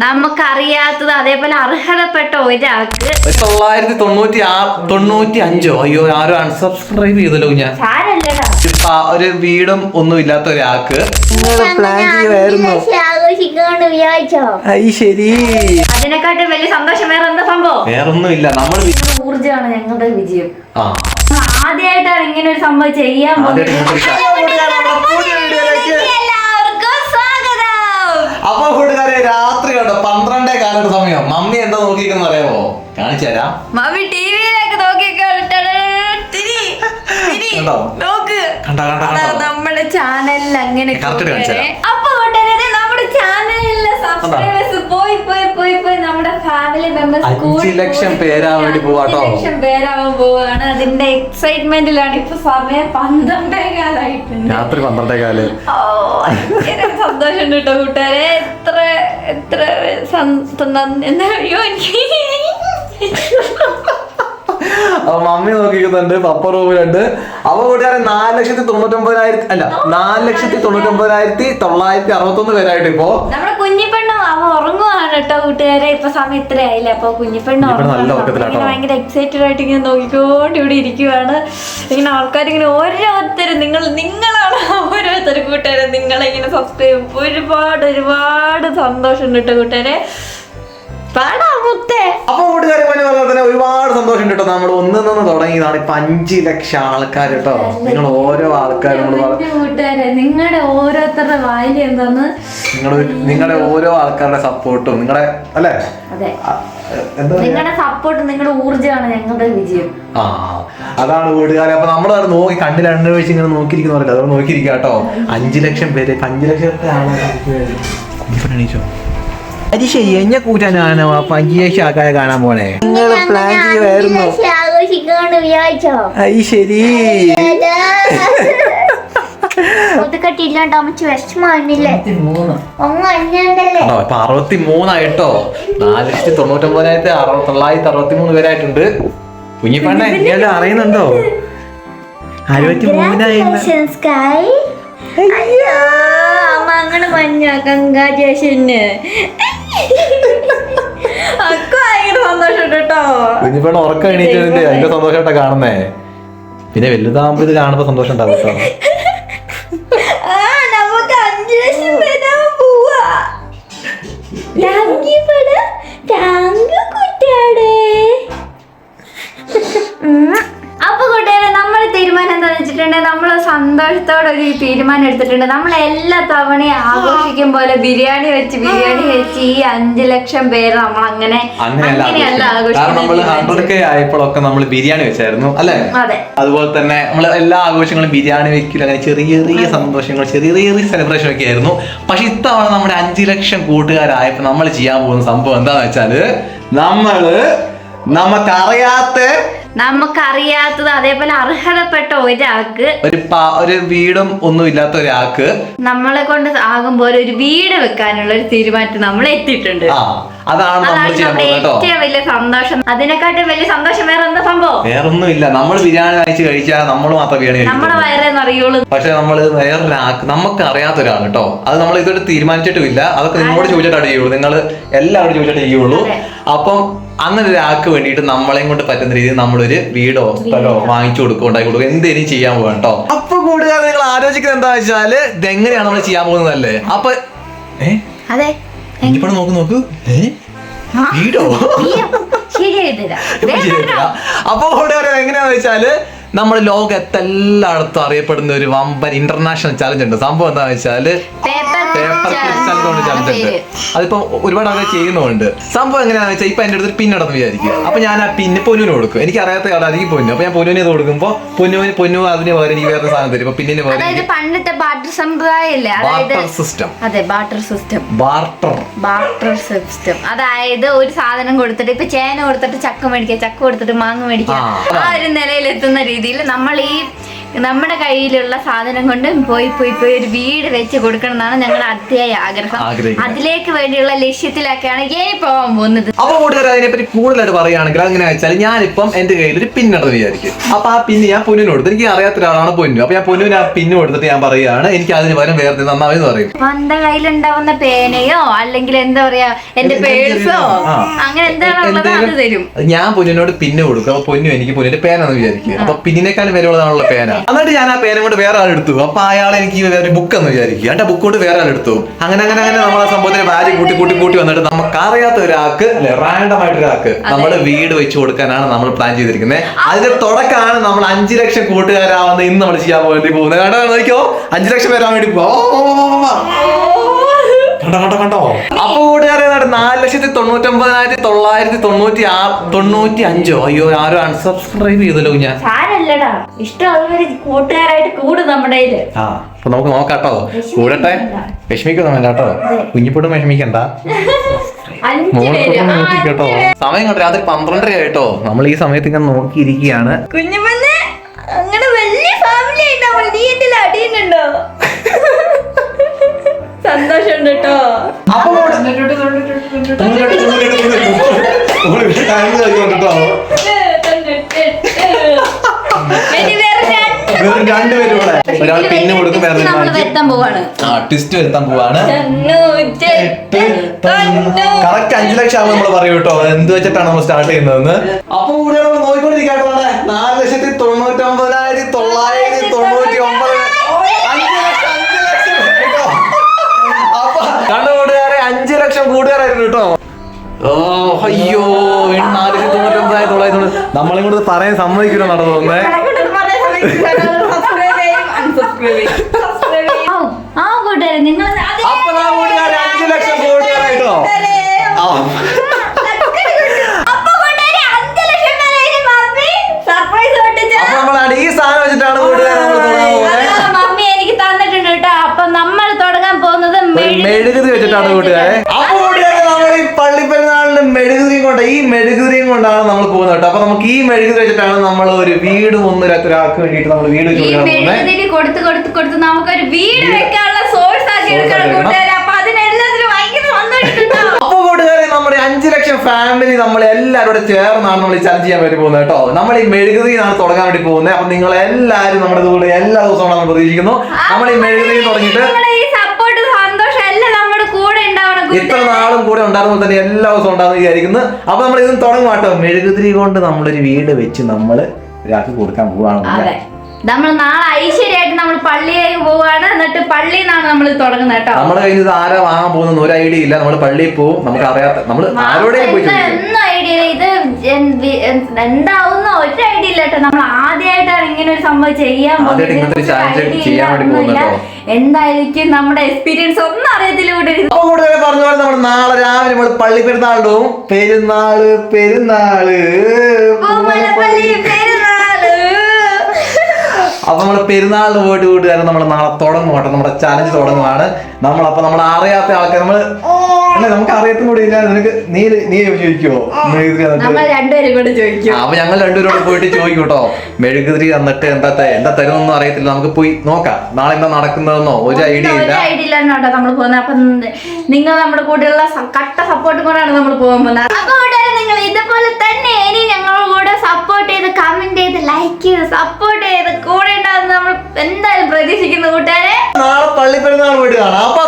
നമുക്കറിയാത്തത് അതേപോലെ അർഹതപ്പെട്ട ഒരാൾക്ക് തൊള്ളായിരത്തി തൊണ്ണൂറ്റി ആ തൊണ്ണൂറ്റി അഞ്ചോ അയ്യോ ആരും അൺസബ്സ്ക്രൈബ് ചെയ്തല്ലോ ഞാൻ. സാരല്ലടാ ഒരു വീടും ഒന്നും ഇല്ലാത്ത ഒരാൾക്ക് പ്ലാൻ ചെയ്യുമായിരുന്നു ശരി. അതിനെക്കാട്ടും വലിയ സന്തോഷം വേറെ എന്താ സംഭവം? വേറൊന്നും ഇല്ല നമ്മൾ ഊർജമാണ് ഞങ്ങളുടെ വിജയം. ആ. ആദ്യമായിട്ടാണ് ഇങ്ങനെ ഒരു സംഭവം ചെയ്യാൻ പോകുന്നത്. അപ്പൊ കൂട്ടുകാരെ രാത്രി കണ്ടോ? പന്ത്രണ്ടേ കാലത്ത് സമയം. മമ്മി എന്താ നോക്കിയിരിക്കുന്ന അറിയാമോ കാണിച്ചു തരാം. മമ്മി ടിവിയിലേക്ക് നമ്മുടെ ചാനലിൽ അങ്ങനെ നമ്മുടെ ചാനലിലെ സബ്സ്ക്രൈബേഴ്സ് പോയി പോയി പോയി നമ്മുടെ ഫാമിലി മെമ്പേഴ്സ് ലക്ഷം പേരാവാൻ വേണ്ടി പോവാട്ടോ. ലക്ഷം പേരാവാൻ പോവാണ്. അതിന്റെ എക്സൈറ്റ്മെന്റിലാണ് ഇപ്പൊ സമയം പന്ത്രണ്ടേ കാലായിട്ടുണ്ട്. രാത്രി പന്ത്രണ്ടേ കാൽ. സന്തോഷമുണ്ട് കേട്ടോ കൂട്ടുകാരെ. എത്ര എത്ര അയ്യോ എനിക്ക്? അപ്പൊ മമ്മി നോക്കിക്കുന്നുണ്ട് പപ്പ റൂമിലുണ്ട്. അപ്പൊ കൂട്ടുകാരെ നാല് ലക്ഷത്തി തൊണ്ണൂറ്റൊമ്പതിനായിരത്തി അല്ല നാല് ലക്ഷത്തി തൊണ്ണൂറ്റൊമ്പതിനായിരത്തി തൊള്ളായിരത്തി അറുപത്തൊന്ന് പേരായിട്ട് ഇപ്പോ നമ്മുടെ അവ ഉറങ്ങുവാണ് കേട്ടോ കൂട്ടുകാരെ. ഇപ്പൊ സമയം ഇത്രയായില്ല? അപ്പൊ കുഞ്ഞിപ്പെണ്ണ് ഭയങ്കര എക്സൈറ്റഡ് ആയിട്ട് ഇങ്ങനെ നോക്കിക്കോണ്ട് ഇവിടെ ഇരിക്കുവാണ്. ഇങ്ങനെ ആൾക്കാരിങ്ങനെ ഓരോരുത്തരും നിങ്ങൾ നിങ്ങളാണ് ഓരോരുത്തർ കൂട്ടുകാരെ. നിങ്ങളെ ഇങ്ങനെ സബ്സ്ക്രൈബ് ഒരുപാട് ഒരുപാട് സന്തോഷമുണ്ട് കേട്ടോ കൂട്ടുകാരെ. അപ്പൊ കൂട്ടുകാരെ പറഞ്ഞ പോലെ തന്നെ ഒരുപാട് സന്തോഷം കേട്ടോ. നമ്മൾ ഒന്നിൽ നിന്ന് തുടങ്ങിയതാണ് ഇപ്പൊ അഞ്ചു ലക്ഷം ആൾക്കാർ കേട്ടോ. നിങ്ങൾ ഓരോ ആൾക്കാരും നിങ്ങളുടെ വായിൽ എന്താന്ന്? നിങ്ങളുടെ നിങ്ങളുടെ ഓരോ ആൾക്കാരുടെ സപ്പോർട്ടും നിങ്ങളുടെ അല്ലേ? അതെ. നിങ്ങളുടെ സപ്പോർട്ട് നിങ്ങളുടെ ഊർജമാണ് ഞങ്ങളുടെ വിജയം. ആ അതാണ് വീട്ടുകാരെ. അപ്പൊ നമ്മൾ നോക്കി കണ്ണിൽ എണ്ണ ഒഴിച്ച് ഇങ്ങനെ നോക്കിയിരിക്കുന്ന പറയില്ല അതുകൊണ്ട് നോക്കിയിരിക്കുക കേട്ടോ. അഞ്ചു ലക്ഷം പേര് അഞ്ചു ലക്ഷത്തെ ആളോ അത് ശരി എന്നെ കൂട്ടാനാണോ? അപ്പൊ അഞ്ചു ലക്ഷം ആൾക്കാരെ കാണാൻ പോണേ. നിങ്ങൾ പ്ലാൻ ചെയ്യുമായിരുന്നു അത് ശരി. മുതുക്കട്ടി ഇല്ലാണ്ട് അമ്മച്ച് വിഷമാണില്ലേ ഇപ്പൊ അറുപത്തി മൂന്നായിട്ടോ നാല് ലക്ഷത്തി തൊണ്ണൂറ്റൊമ്പതിനായിരത്തി അറുപത്തി തൊള്ളായിരത്തി അറുപത്തി മൂന്ന് പേരായിട്ടുണ്ട്. കുഞ്ഞിപ്പണ്ണ എല്ലാം അറിയുന്നുണ്ടോ? അറുപത്തി സന്തോഷം കുഞ്ഞിപ്പണ്ണ ഉറക്കം എണീറ്റതിന്റെ അതിന്റെ സന്തോഷമായിട്ടാ കാണുന്നേ. പിന്നെ വലുതാകുമ്പോ ഇത് കാണുമ്പോ സന്തോഷം ഉണ്ടാവും കേട്ടോ. സന്തോഷത്തോടെ ഒരു തീരുമാനം എടുത്തിട്ടുണ്ട്. നമ്മൾ എല്ലാ തവണയും ആഘോഷിക്കും പോലെ ബിരിയാണി വെച്ച് ബിരിയാണി വെച്ച് ഈ അഞ്ചു ലക്ഷം പേര് നമ്മൾ അങ്ങനെ അങ്ങനെയല്ല അങ്ങനെയല്ല ആഘോഷിക്കുന്നത്. കാരണം നമ്മൾ ഹൺഡ്രഡ് ആഘോഷിക്കുന്നത് കെ ആയപ്പോഴൊക്കെ നമ്മൾ ബിരിയാണി വെച്ചായിരുന്നു അല്ലെ? അതെ. അതുപോലെ തന്നെ നമ്മൾ എല്ലാ ആഘോഷങ്ങളും ബിരിയാണി വെക്കില്ല അങ്ങനെ ചെറിയ ചെറിയ സന്തോഷങ്ങൾ ചെറിയ ചെറിയ സെലിബ്രേഷൻ ഒക്കെ ആയിരുന്നു. പക്ഷെ ഇത്തവണ നമ്മുടെ അഞ്ചു ലക്ഷം കൂട്ടുകാരായപ്പോ നമ്മൾ ചെയ്യാൻ പോകുന്ന സംഭവം എന്താന്ന് വെച്ചാൽ നമ്മൾ നമുക്കറിയാത്ത നമുക്കറിയാത്തത് അതേപോലെ അർഹതപ്പെട്ട ഒരാൾക്ക് ഒരു പ- ഒരു വീടും ഒന്നും ഇല്ലാത്ത ഒരാൾക്ക് നമ്മളെ കൊണ്ട് ആകുമ്പോൾ ഒരു വീട് വെക്കാനുള്ള ഒരു തീരുമാനത്തിൽ നമ്മൾ എത്തിയിട്ടുണ്ട്. ആ അതാണ് നമ്മൾ അതാണ് ചെയ്യാൻ നമ്മുടെ പോകുന്നത് കേട്ടോ ഏറ്റവും വലിയ സന്തോഷം. അതിനെക്കാട്ടും വലിയ സന്തോഷം വേറെ എന്താ സംഭവം? വേറൊന്നും ഇല്ല നമ്മൾ ബിരിയാണി കഴിച്ച് കഴിച്ചാൽ നമ്മൾ മാത്രം ബിരിയാണി നമ്മളെ വയറേന്ന് അറിയുള്ളൂ. പക്ഷെ നമ്മൾ വേറൊരാൾക്ക് നമുക്ക് അറിയാത്ത ഒരാൾ കേട്ടോ. അത് നമ്മൾ ഇതുവരെ തീരുമാനിച്ചിട്ടുമില്ല. അതൊക്കെ നിങ്ങളോട് ചോദിച്ചിട്ടാണ് ചെയ്യുള്ളൂ നിങ്ങൾ എല്ലാവരോടും ചോദിച്ചിട്ട് ചെയ്യുള്ളൂ അതെ. അപ്പം അങ്ങനെ ഒരാൾക്ക് വേണ്ടിയിട്ട് നമ്മളെയും കൊണ്ട് പറ്റുന്ന രീതിയിൽ നമ്മളൊരു വീടോ സ്ഥലമോ വാങ്ങിച്ചു കൊടുക്കുക ഉണ്ടാക്കി കൊടുക്കുക എന്തേലും ചെയ്യാൻ പോകാം കേട്ടോ അപ്പൊ കൂടുതൽ നിങ്ങൾ ആലോചിക്കുന്നത് എന്താ വെച്ചാൽ ഇതെങ്ങനെയാണ് നമ്മൾ ചെയ്യാൻ പോകുന്നതല്ലേ അപ്പൊ ഏഹ് നോക്ക് നോക്ക്. വീടോ. അപ്പൊ കൂടുതൽ എങ്ങനെയാന്ന് വെച്ചാൽ നമ്മുടെ ലോകത്ത് എല്ലായിടത്തും അറിയപ്പെടുന്ന ഒരു വമ്പൻ ഇന്റർനാഷണൽ ചലഞ്ച് ഉണ്ട്. സംഭവം എന്താണെന്ന് വെച്ചാൽ പേപ്പർ ക്രിസ്റ്റൽ കൊണ്ട് ചലഞ്ച് ഉണ്ട്. അതിപ്പോ ഒരുപാട് ആൾക്കാർ ചെയ്യുന്നുണ്ട് സംഭവം എങ്ങനെയാണെന്ന് വെച്ചാൽ ഇപ്പൊ എന്റെ അടുത്ത് പിന്നടന്ന് വിചാരിക്കുക. അപ്പൊ ഞാൻ ആ പിന്നെ പൊന്നുവിന് കൊടുക്കും. എനിക്ക് അറിയാത്ത ആളായിരിക്കും പൊന്നു. അപ്പൊ ഞാൻ പൊന്നുവിനെ കൊടുക്കുമ്പോ പൊന്നുവിന് പൊന്നു അതിന് പകരം എനിക്ക് വേറെ സാധനം തരും. ഇപ്പൊ പിന്നിന് പകരം അതായത് പണ്ടത്തെ ബാർട്ടർ സമ്പ്രദായമില്ലേ. ബാർട്ടർ സിസ്റ്റം അതെ barter system barter barter system അതായത് ഒരു സാധനം കൊടുത്തിട്ട് ഇപ്പൊ ചേന കൊടുത്തിട്ട് ചക്ക മേടിക്കുക ചക്ക കൊടുത്തിട്ട് മാങ്ങ മേടിക്കുക. ആ. ഒരു നിലയിലെത്തുന്ന രീതിയിൽ നമ്മൾ ഈ നമ്മുടെ കയ്യിലുള്ള സാധനം കൊണ്ട് പോയി പോയി പോയി ഒരു വീട് വെച്ച് കൊടുക്കണം എന്നാണ് ഞങ്ങളുടെ അതിയായ ആഗ്രഹം. അതിലേക്ക് വേണ്ടിയുള്ള ലക്ഷ്യത്തിലൊക്കെയാണ് ഇനി പോകാൻ പോകുന്നത്. അപ്പൊ കൂട്ടുകാർ അതിനെപ്പറ്റി കൂടുതലായിട്ട് പറയുകയാണെങ്കിൽ അങ്ങനെ വെച്ചാൽ ഞാനിപ്പം എന്റെ കയ്യിൽ ഒരു പിന്നുണ്ടെന്ന് വിചാരിക്കും. അപ്പൊ ആ പിന്നെ ഞാൻ പൊന്നിന് കൊടുത്തു. എനിക്ക് അറിയാത്ത ഒരാളാണ് പൊന്നു. അപ്പൊ ഞാൻ പൊന്നിന് ആ പിന്ന് കൊടുത്തിട്ട് ഞാൻ പറയുകയാണ്. എനിക്ക് അതിന് പകരം വേറെ നന്നാവെന്ന് പറയും എന്റെ കയ്യിലുണ്ടാവുന്ന പേനയോ അല്ലെങ്കിൽ എന്താ പറയാ എന്റെ പേഴ്സോ? അങ്ങനെ എന്താണോ തരും. ഞാൻ പൊന്നിനോട് പിന്ന് കൊടുക്കും. അപ്പൊ പൊന്നു എനിക്ക് പൊന്നിന്റെ പേനാന്ന് വിചാരിക്കും. അപ്പൊ പിന്നിനേക്കാൾ വിലയുള്ളതാണുള്ള പേന. എന്നിട്ട് ഞാൻ ആ പേന കൊണ്ട് വേറെ ആളെടുത്തു എടുത്തു. അപ്പൊ അയാൾ എനിക്ക് വേറെ ബുക്ക് എന്ന് വിചാരിക്കും. എന്റെ ആ ബുക്ക് കൊണ്ട് വേറെ ആളെടുത്തു എടുത്തു. അങ്ങനെ അങ്ങനെ അങ്ങനെ നമ്മളെ സംഭവത്തിന് വാരി കൂട്ടി കൂട്ടി കൂട്ടി വന്നിട്ട് നമുക്ക് അറിയാത്ത ഒരാൾക്ക് അല്ലെ റാൻഡം ആയിട്ട് ഒരാൾക്ക് നമ്മൾ വീട് വെച്ച് കൊടുക്കാനാണ് നമ്മൾ പ്ലാൻ ചെയ്തിരിക്കുന്നത് അതിന്റെ തുടക്കമാണ് നമ്മൾ അഞ്ചു ലക്ഷം കൂട്ടുകാരാവുന്ന ഇന്ന് നമ്മൾ ചെയ്യാൻ വേണ്ടി പോകുന്നത് കേട്ടോ നോക്കിയോ അഞ്ചു ലക്ഷം വരാൻ വേണ്ടി പോ കണ്ടോ കണ്ടോ കണ്ടോ? അപ്പൊ കൂട്ടുകാരെ നാല് ലക്ഷത്തി തൊണ്ണൂറ്റൊമ്പതിനായിരത്തി തൊള്ളായിരത്തി തൊണ്ണൂറ്റി ആറ് തൊണ്ണൂറ്റി അഞ്ചോ അയ്യോ ആരും അൺസബ്സ്ക്രൈബ് ചെയ്തല്ലോ ഞാൻ സാരല്ലടാ ഇഷ്ടമുള്ളവര് കൂട്ടുകാരായിട്ട് കൂടും നമ്മുടെ കയ്യിൽ. ആ അപ്പൊ നമുക്ക് നോക്കാട്ടോ. കൂടട്ടെ? വിഷമിക്കൊന്നും വേണ്ട കേട്ടോ കുഞ്ഞിപ്പോട്ടും വിഷമിക്കണ്ട. കേട്ടോ. സമയം കണ്ടോ? രാത്രി പന്ത്രണ്ടര ആയിട്ടോ. നമ്മൾ ഈ സമയത്ത് ഇങ്ങനെ നോക്കിയിരിക്കുകയാണ്. സന്തോഷം അങ്ങനെ വലിയ ഫാമിലി ഉണ്ടാവും നീ എന്റെ അടിയുന്നുണ്ടോ സന്തോഷമുണ്ട് കേട്ടോ. അപ്പൊ വേറെ രണ്ടുപേരും ഒരാൾ പിന്നെ കൊടുക്കും വേറെ ട്വിസ്റ്റ് വരുത്താൻ പോവാണ്. കറക്റ്റ് അഞ്ചു ലക്ഷം ആവും നമ്മൾ പറയൂ കേട്ടോ എന്ത് വെച്ചിട്ടാണ് നമ്മൾ സ്റ്റാർട്ട് ചെയ്യുന്നതെന്ന്. അപ്പൊ കൂടെ നമ്മൾ നോക്കിക്കൊണ്ടിരിക്കാട്ടോ നാല് ലക്ഷത്തി തൊണ്ണൂറ്റി ഒമ്പതിനായിരത്തി തൊള്ളായിരത്തി തൊണ്ണൂറ്റി ഒമ്പത് അഞ്ച് ലക്ഷം അഞ്ച് ലക്ഷം കേട്ടോ. അപ്പൊ കണ്ട കൂട്ടുകാരെ അഞ്ചു ലക്ഷം കൂട്ടുകാരായിരുന്നു കേട്ടോ. ഓ അയ്യോ നാല് ലക്ഷത്തി തൊണ്ണൂറ്റി ഒമ്പതിനായിരത്തി തൊള്ളായിരത്തി തൊണ്ണൂറ്റി നമ്മളെ കൊണ്ട് പറയാൻ സമ്മതിക്കില്ല നടന്നു തോന്നുന്നേ ആ കൂട്ടുകാരെ നിങ്ങൾ അപ്പൊ നാ കൂട്ടുകാരെ അഞ്ചു ലക്ഷം കൂട്ടുകാരായിട്ടോ ആ സർപ്രൈസ് അപ്പൊ നമ്മളാണ് ഈ സാധനം വെച്ചിട്ടാണ് കൂട്ടുകാരെ നമ്മൾ തുടങ്ങാൻ പോകുന്നത് മമ്മി എനിക്ക് തന്നിട്ടുണ്ട് കേട്ടോ അപ്പൊ നമ്മൾ തുടങ്ങാൻ പോകുന്നത് മെഴുകുതിരി മെഴുകുതിരി വെച്ചിട്ടാണ് കൂട്ടുകാരെ നമ്മൾ ഈ പള്ളി പെരുന്നാളിന് മെഴുകുതിരിയും കൊണ്ട് ഈ മെഴുകുതിരിയും കൊണ്ടാണ് നമ്മൾ പോകുന്നത് കേട്ടോ. അപ്പൊ നമുക്ക് ഈ മെഴുകുതിരി വെച്ചിട്ടാണ് നമ്മൾ ഒരു വീട് ഒന്നില്ലാത്ത ഒരാൾക്ക് വേണ്ടിയിട്ട് നമ്മൾ വീട് വെച്ച് കൊടുക്കാൻ പോകുന്നത്. കൊടുത്ത് കൊടുത്ത് കൊടുത്ത് നമുക്കൊരു വീട് വെക്കാനുള്ള സോഴ്സ് ആക്കി എടുക്കണം. കൂട്ടുകാരെ. അപ്പൊ അതിനെല്ലാത്തിനും ഭയങ്കര കൂട്ടുകാരെ നമ്മുടെ അഞ്ചു ലക്ഷം ഫാമിലി നമ്മൾ എല്ലാവരും ചേർന്നാണ് നമ്മൾ ഈ ചലഞ്ച് ചെയ്യാൻ വേണ്ടി പോകുന്നത് കേട്ടോ. നമ്മൾ ഈ മെഴുകുതിരിയാണ് തുടങ്ങാൻ വേണ്ടി പോകുന്നത്. അപ്പൊ നിങ്ങൾ എല്ലാവരും നമ്മുടെ കൂടെ എല്ലാ ദിവസവും നമ്മൾ പ്രതീക്ഷിക്കുന്നു. നമ്മൾ ഈ മെഴുകുതിരി തുടങ്ങിയിട്ട് നിങ്ങളെ ഈ സപ്പോർട്ട് സന്തോഷം എല്ലാം നമ്മുടെ കൂടെ ഉണ്ടാവണം ഇത്ര നാളും കൂടെ ഉണ്ടാകുമ്പോൾ തന്നെ എല്ലാ ദിവസവും ഉണ്ടാകുന്ന വിചാരിക്കുന്നു. അപ്പൊ നമ്മൾ ഇതും തുടങ്ങും കേട്ടോ. മെഴുകുതിരി കൊണ്ട് നമ്മളൊരു വീട് വെച്ച് നമ്മൾ രാത്രി കൊടുക്കാൻ പോവാണ് നമ്മൾ നാളെ ഐശ്വര്യമായിട്ട് നമ്മൾ പള്ളിയിലേക്ക് പോവാണ് എന്നിട്ട് പള്ളിയിൽ നിന്നാണ് നമ്മൾ തുടങ്ങുന്നത് കേട്ടോ. നമ്മുടെ കയ്യിൽ ഇത് ആരാ വാങ്ങാൻ പോകുന്ന ഒരു ഐഡിയ ഇല്ല. നമ്മൾ പള്ളിയിൽ പോവും. നമുക്ക് അറിയാത്ത നമ്മൾ ആരോടെ പോയി എന്താ- ഐഡിയ ഇത് എന്താവും ഒരു ഐഡിയ ഇല്ല കേട്ടോ. നമ്മൾ ആദ്യമായിട്ടാണ് ഇങ്ങനെ ഒരു സംഭവം ചെയ്യാൻ ആദ്യമായിട്ട് ഇങ്ങനത്തെ ഒരു challenge ചെയ്യാൻ വേണ്ടി. പോകുന്നത് എന്തായിരിക്കും നമ്മുടെ എക്സ്പീരിയൻസ് ഒന്നും അറിയത്തില്ല കൂടെ അപ്പൊ കൂടുതൽ പറഞ്ഞ പോലെ നമ്മൾ നാളെ രാവിലെ നമ്മൾ പള്ളി പെരുന്നാളും പെരുന്നാൾ. പെരുന്നാൾ പൂമലപ്പള്ളി പെരുന്നാൾ. അപ്പൊ നമ്മൾ പെരുന്നാളിന് പോയിട്ട് കൂട്ടുകാരൻ നമ്മൾ നാളെ തുടങ്ങും കേട്ടോ. നമ്മുടെ ചലഞ്ച് തുടങ്ങുവാണ്. നമ്മൾ അപ്പൊ നമ്മൾ അറിയാത്ത ആൾക്കാർ നമ്മൾ അല്ല നമുക്ക് അറിയത്തും കൂടി ഇല്ല. നിനക്ക് നീ നീ ചോദിക്കുവോ? മെഴുകുതിരി നമ്മൾ തന്നിട്ട് രണ്ടുപേരും കൂടെ ചോദിക്കും. അപ്പൊ ഞങ്ങൾ രണ്ടുപേരോട് പോയിട്ട് ചോദിക്കും കേട്ടോ. മെഴുകുതിരി തന്നിട്ട് എന്താ ത- എന്താ തരുന്നൊന്നും അറിയത്തില്ല. നമുക്ക് പോയി നോക്കാം. നാളെ എന്താ നടക്കുന്നതെന്നോ? ഒരു ഐഡിയ ഒരു ഇല്ല ഐഡിയ ഇല്ലാണ്ട് കേട്ടോ നമ്മൾ പോകുന്നത് അപ്പൊ നിങ്ങൾ നമ്മുടെ കൂടെയുള്ള സ- കട്ട സപ്പോർട്ട് കൊണ്ടാണ് നമ്മൾ പോകാൻ പോകുന്നത്. അപ്പൊ കൂട്ടുകാരെ നിങ്ങൾ ഇതുപോലെ തന്നെ ഇനി ഞങ്ങളുടെ കൂടെ സപ്പോർട്ട് ചെയ്ത് കമന്റ് ചെയ്ത് ലൈക്ക് ചെയ്ത് സപ്പോർട്ട് ചെയ്ത് കൂടെ ഉണ്ടാകുന്ന നമ്മൾ എന്തായാലും പ്രതീക്ഷിക്കുന്നു കൂട്ടുകാരെ. നാളെ പള്ളി പെരുന്നാൾ പോയിട്ട് കാണാം. അപ്പൊ